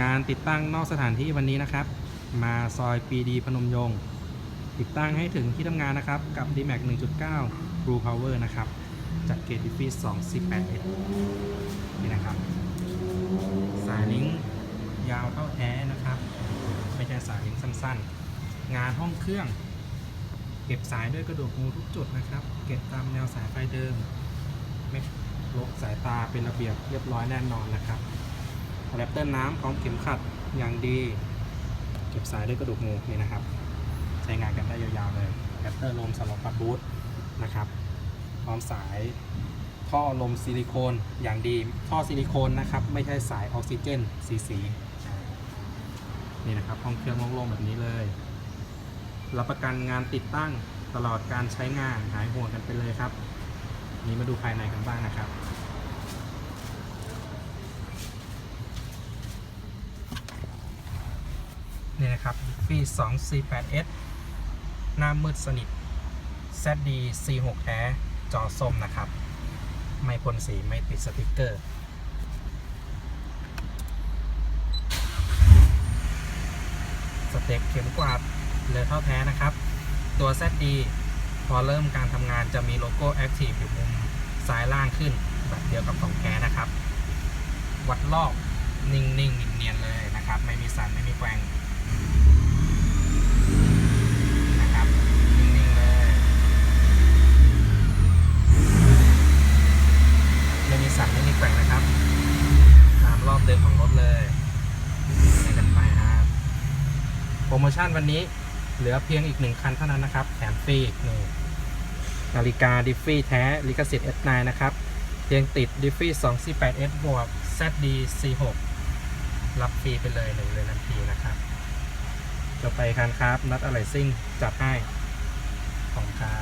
งานติดตั้งนอกสถานที่วันนี้นะครับ มาซอยปีดีพนมยงค์ติดตั้งให้ถึงที่ทำงานนะครับ กับ d m a x 1.9 Blue Power นะครับ จากเกตดิฟี248นี่นะครับ สายลิงยาวเท่าแท้นะครับ ไม่ใช่สายลิงสั้นๆ งานห้องเครื่อง เก็บสายด้วยกระดูกงูทุกจุดนะครับ เก็บตามแนวสายไฟเดิม ไม่ลกสายตาเป็นระเบียบเรียบร้อยแน่นอนนะครับ แรปเตอร์น้ำพร้อมเข็มขัดอย่างดี เก็บสายด้วยกระดูกงูนี่นะครับ ใช้งานกันได้ยาวๆเลยแรปเตอร์ลมสำหรับปัดบูทนะครับ พร้อมสายท่อลมซิลิโคนอย่างดี ท่อซิลิโคนนะครับ ไม่ใช่สายออกซิเจนสีสีนี่นะครับห้องเครื่องโล่งๆแบบนี้เลย รับประกันงานติดตั้งตลอดการใช้งานหายห่วงกันไปเลยครับ นี้มาดูภายในกันบ้างนะครับ นี่นะครับฟี 248S หน้ามืดสนิท ZD C6 แท้จอส้มนะครับ ไม่พ่นสีไม่ติดสติกเกอร์ สเต็ปเข็มกวาดเลอเท่าแท้นะครับ ตัว ZD พอเริ่มการทำงานจะมีโลโก้ Active อยู่มุมซ้ายล่างขึ้น แบบเดียวกับของแท้นะครับ วัดรอบนิ่งๆเนียนๆเลยนะครับ ไม่มีสั่นไม่มีแกว่งนะครับ นิ่งๆเลย ไม่มีสั่นไม่มีแกว่งนะครับตามรอบ เดิมของรถเลยไปกันไปครับโปรโมชั่นวันนี้เหลือเพียงอีกหนึ่งคันเท่านั้นนะครับ แถมฟรีนี่นาฬิกาดิฟฟี่แท้ลิขสิทธิ์ S9 นะครับเพียงติดดิฟฟี่ 248S บวก ZD C6 รับฟรีไปเลยหนึ่งเรือนทันทีนะครับจะไปคันครับนัดอะไรซิ่งจัดให้ของครับ